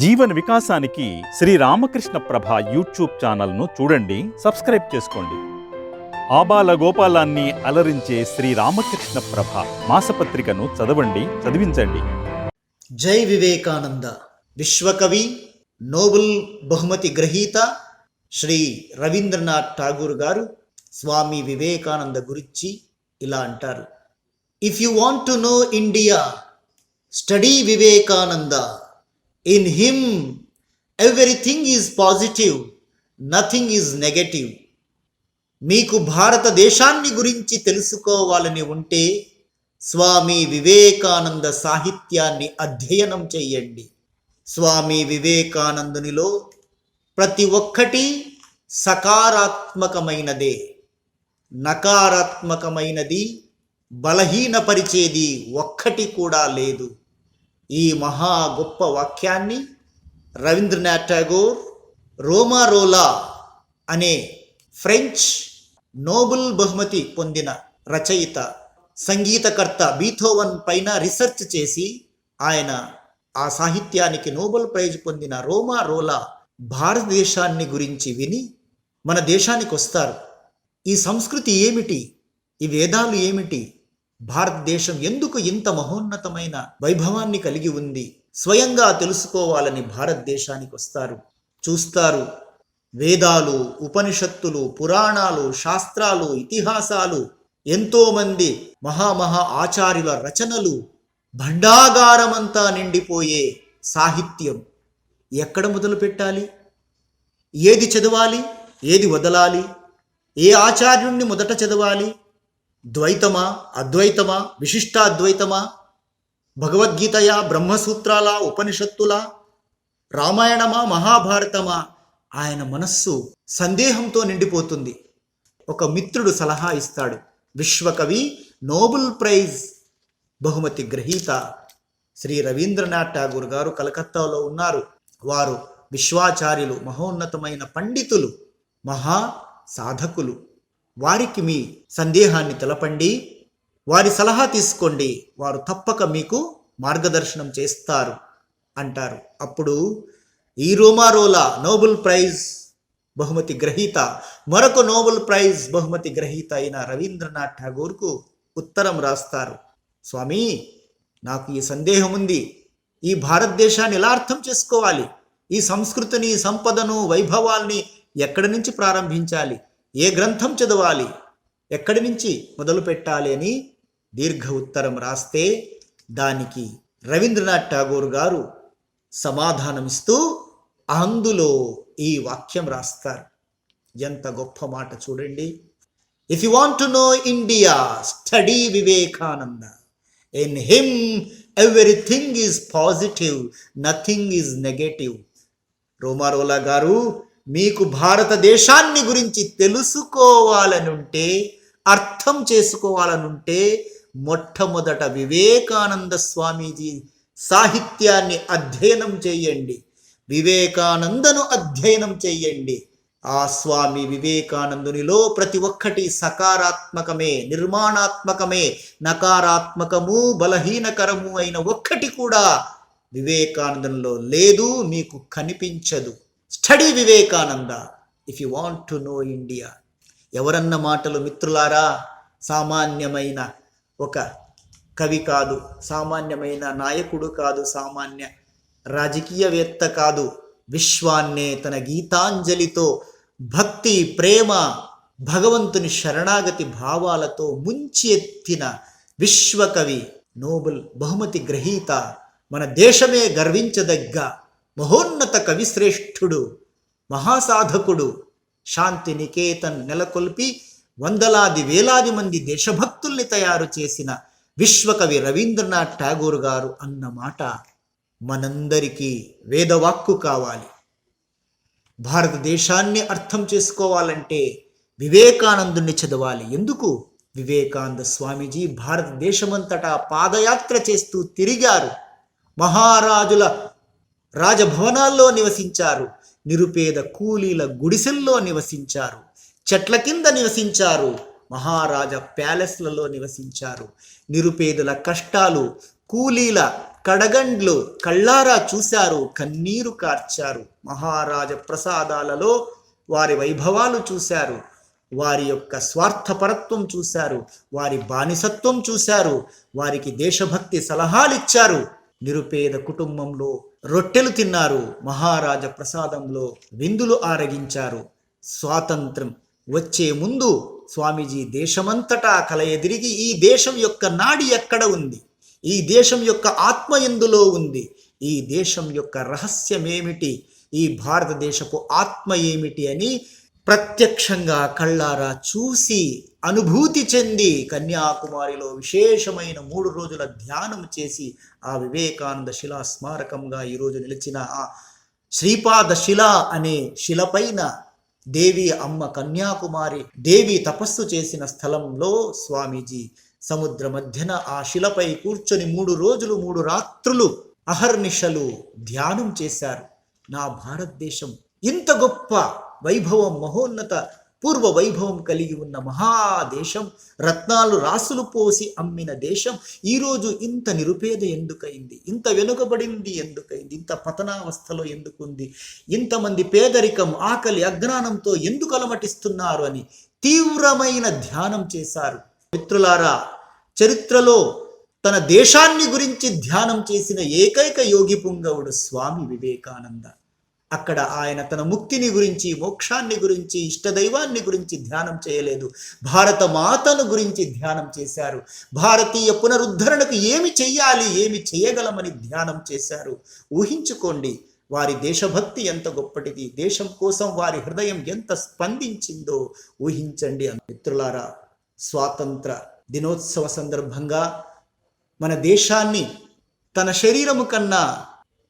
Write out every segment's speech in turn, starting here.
జీవన వికాసానికి శ్రీ రామకృష్ణ ప్రభ యూట్యూబ్ ఛానల్ను చూడండి సబ్స్క్రైబ్ చేసుకోండి. ఆబాల గోపాలాన్ని అలరించే శ్రీ రామకృష్ణ ప్రభ మాసపత్రికను చదవండి చదివించండి. జై వివేకానంద. విశ్వకవి నోబుల్ బహుమతి గ్రహీత శ్రీ రవీంద్రనాథ్ ఠాగూర్ గారు స్వామి వివేకానంద గురించి ఇలా అంటారు. If you want to know India study Vivekananda in him everything is positive nothing is negative మీకు భారతదేశాన్ని గురించి తెలుసుకోవాలని ఉంటే స్వామి వివేకానంద సాహిత్యాన్ని అధ్యయనం చేయండి స్వామి వివేకానందునిలో ప్రతి ఒక్కటి సకారాత్మకమైనదే నకారాత్మకమైనది బలహీనపరిచేది ఒక్కటి కూడా లేదు. ఈ మహా గొప్ప వాక్యాన్ని రవీంద్రనాథ్ టాగోర్ రోమారోలా అనే ఫ్రెంచ్ నోబుల్ బహుమతి పొందిన రచయిత సంగీతకర్త బీథోవన్ పైన రీసెర్చ్ చేసి ఆయన ఆ సాహిత్యానికి నోబెల్ ప్రైజ్ పొందిన రోమా రోలా భారతదేశాన్ని గురించి విని మన దేశానికి వస్తారు ఈ సంస్కృతి ఏమిటి? ఈ వేదాలు ఏమిటి? భారతదేశం ఎందుకు ఇంత మహోన్నతమైన వైభవాన్ని కలిగి ఉంది? స్వయంగా తెలుసుకోవాలని భారతదేశానికి వస్తారు. చూస్తారు. వేదాలు ఉపనిషత్తులు పురాణాలు శాస్త్రాలు ఇతిహాసాలు ఎంతోమంది మహామహా ఆచార్యుల రచనలు భండాగారమంతా నిండిపోయే సాహిత్యం. ఎక్కడ మొదలు పెట్టాలి? ఏది చదవాలి? ఏది వదలాలి? ఏ ఆచార్యుణ్ణి మొదట చదవాలి? ద్వైతమా అద్వైతమా విశిష్టాద్వైతమా? భగవద్గీతయా బ్రహ్మసూత్రాల ఉపనిషత్తుల? రామాయణమా మహాభారతమా? ఆయన మనస్సు సందేహంతో నిండిపోతుంది. ఒక మిత్రుడు సలహా ఇస్తాడు. విశ్వకవి నోబుల్ ప్రైజ్ బహుమతి గ్రహీత శ్రీ రవీంద్రనాథ్ ఠాగూర్ గారు కలకత్తాలో ఉన్నారు. వారు విశ్వాచార్యులు మహోన్నతమైన పండితులు మహా సాధకులు. వారికి మీ సందేహాన్ని తెలపండి. వారి సలహా తీసుకోండి. వారు తప్పక మీకు మార్గదర్శనం చేస్తారు అంటారు. అప్పుడు ఈ రోమారోలా నోబెల్ ప్రైజ్ బహుమతి గ్రహీత మరొక నోబెల్ ప్రైజ్ బహుమతి గ్రహీత అయిన రవీంద్రనాథ్ ఠాగూర్కు ఉత్తరం రాస్తారు. స్వామి నాకు ఈ సందేహం ఉంది. ఈ భారతదేశాన్ని ఎలా అర్థం చేసుకోవాలి? ఈ సంస్కృతిని సంపదను వైభవాల్ని ఎక్కడి నుంచి ప్రారంభించాలి? ఏ గ్రంథం చదవాలి? ఎక్కడి నుంచి మొదలు పెట్టాలి అని దీర్ఘ ఉత్తరం రాస్తే దానికి రవీంద్రనాథ్ ఠాగూర్ గారు సమాధానమిస్తూ అందులో ఈ వాక్యం రాస్తారు. ఎంత గొప్ప మాట చూడండి. If you want to know India study Vivekananda in him everything is positive nothing is negative Romain Rolland గారు మీకు భారతదేశాన్ని గురించి తెలుసుకోవాలనుంటే అర్థం చేసుకోవాలనుంటే మొట్టమొదట వివేకానంద స్వామీజీ సాహిత్యాన్ని అధ్యయనం చేయండి. వివేకానందను అధ్యయనం చేయండి. ఆ స్వామి వివేకానందునిలో ప్రతి ఒక్కటి సకారాత్మకమే నిర్మాణాత్మకమే నకారాత్మకము బలహీనకరము అయిన ఒక్కటి కూడా వివేకానందంలో లేదు మీకు కనిపించదు. Study Vivekananda. If you want to know India ఎవరన్న మాటలు మిత్రులారా? సామాన్యమైన ఒక కవి కాదు సామాన్యమైన నాయకుడు కాదు సామాన్య రాజకీయవేత్త కాదు. విశ్వాన్నే తన గీతాంజలితో భక్తి ప్రేమ భగవంతుని శరణాగతి భావాలతో ముంచి ఎత్తిన విశ్వకవి నోబెల్ బహుమతి గ్రహీత మన దేశమే గర్వించదగ్గ మహోన్నత కవిశ్రేష్ఠుడు మహాసాధకుడు శాంతి నికేతన్ నెలకొల్పి వందలాది వేలాది మంది దేశభక్తుల్ని తయారు చేసిన విశ్వకవి రవీంద్రనాథ్ ఠాగూర్ గారు అన్న మాట మనందరికీ వేదవాక్కు కావాలి. భారతదేశాన్ని అర్థం చేసుకోవాలంటే వివేకానందుని చదవాలి. ఎందుకు? వివేకానంద స్వామీజీ భారతదేశమంతటా పాదయాత్ర చేస్తూ తిరిగారు. మహారాజుల రాజభవనాల్లో నివసించారు. నిరుపేద కూలీల గుడిసెల్లో నివసించారు. చెట్ల కింద నివసించారు. మహారాజా ప్యాలెస్లలో నివసించారు. నిరుపేదల కష్టాలు కూలీల కడగండ్లు కళ్ళారా చూశారు. కన్నీరు కార్చారు. మహారాజ ప్రసాదాలలో వారి వైభవాలు చూశారు. వారి యొక్క స్వార్థపరత్వం చూశారు. వారి బానిసత్వం చూశారు. వారికి దేశభక్తి సలహాలు ఇచ్చారు నిరుపేద కుటుంబంలో రొట్టెలు తిన్నారు. మహారాజ ప్రసాదంలో విందులు ఆరగించారు. స్వాతంత్రం వచ్చే ముందు స్వామీజీ దేశమంతటా కలయదిరిగి ఈ దేశం యొక్క నాడి ఎక్కడ ఉంది? ఈ దేశం యొక్క ఆత్మ ఎందులో ఉంది? ఈ దేశం యొక్క రహస్యమేమిటి? ఈ భారతదేశపు ఆత్మ ఏమిటి అని ప్రత్యక్షంగా కళ్ళారా చూసి అనుభూతి చెంది కన్యాకుమారిలో విశేషమైన మూడు రోజుల ధ్యానం చేసి ఆ వివేకానంద శిలా స్మారకంగా ఈరోజు నిలిచిన ఆ శ్రీపాద శిల అనే శిలపైన దేవి అమ్మ కన్యాకుమారి దేవి తపస్సు చేసిన స్థలంలో స్వామీజీ సముద్ర మధ్యన ఆ శిలపై కూర్చొని మూడు రోజులు మూడు రాత్రులు అహర్నిశలు ధ్యానం చేశారు. నా భారతదేశం ఇంత గొప్ప వైభవం మహోన్నత పూర్వ వైభవం కలిగి ఉన్న మహాదేశం. రత్నాలు రాసులు పోసి అమ్మిన దేశం. ఈరోజు ఇంత నిరుపేద ఎందుకైంది? ఇంత వెనుకబడింది ఎందుకైంది? ఇంత పతనావస్థలో ఎందుకుంది? ఇంతమంది పేదరికం ఆకలి అజ్ఞానంతో ఎందుకు అలమటిస్తున్నారు అని తీవ్రమైన ధ్యానం చేశారు. మిత్రులారా చరిత్రలో తన దేశాన్ని గురించి ధ్యానం చేసిన ఏకైక యోగి పుంగవుడు స్వామి వివేకానంద. అక్కడ ఆయన తన ముక్తిని గురించి మోక్షాన్ని గురించి ఇష్టదైవాన్ని గురించి ధ్యానం చేయలేదు. భారత మాతను గురించి ధ్యానం చేశారు. భారతీయ పునరుద్ధరణకు ఏమి చెయ్యాలి ఏమి చేయగలమని ధ్యానం చేశారు. ఊహించుకోండి వారి దేశభక్తి ఎంత గొప్పటిది దేశం కోసం వారి హృదయం ఎంత స్పందించిందో ఊహించండి మిత్రులారా. స్వాతంత్ర దినోత్సవ సందర్భంగా మన దేశాన్ని తన శరీరము కన్నా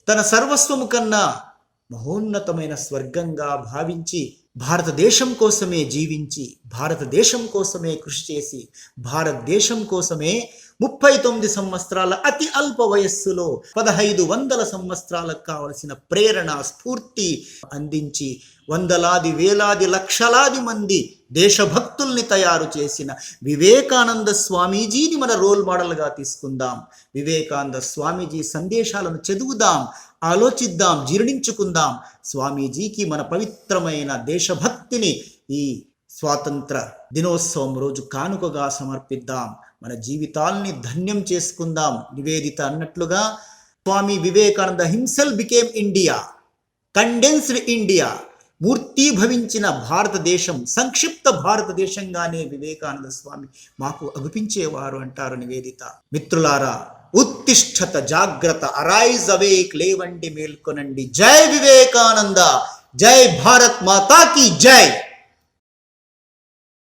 తన సర్వస్వము కన్నా మహోన్నతమైన స్వర్గంగా భావించి భారతదేశం కోసమే జీవించి భారతదేశం కోసమే కృషి చేసి భారతదేశం కోసమే ముప్పై తొమ్మిది సంవత్సరాల అతి అల్ప వయస్సులో పదహైదు వందల సంవత్సరాలకు కావలసిన ప్రేరణ స్ఫూర్తి అందించి వందలాది వేలాది లక్షలాది మంది దేశభక్తుల్ని తయారు చేసిన వివేకానంద స్వామీజీని మన రోల్ మోడల్గా తీసుకుందాం. వివేకానంద స్వామీజీ సందేశాలను చదువుదాం ఆలోచిద్దాం జీర్ణించుకుందాం. స్వామీజీకి మన పవిత్రమైన దేశభక్తిని ఈ స్వాతంత్ర దినోత్సవం రోజు కానుకగా సమర్పిద్దాం. మన జీవితాల్ని ధన్యం చేసుకుందాం. నివేదిత అన్నట్లుగా Swami Vivekananda himself became India condensed India. మూర్తీభవించిన భారతదేశం సంక్షిప్త భారతదేశంగానే వివేకానంద స్వామి మాకు అగుపించేవారు అంటారు నివేదిత. మిత్రులారా ఉత్తిష్టత జాగ్రత్త అరైజ్ అవేక్ లేవండి మేల్కొనండి. జై వివేకానంద జై భారత్ మాతాకి జై!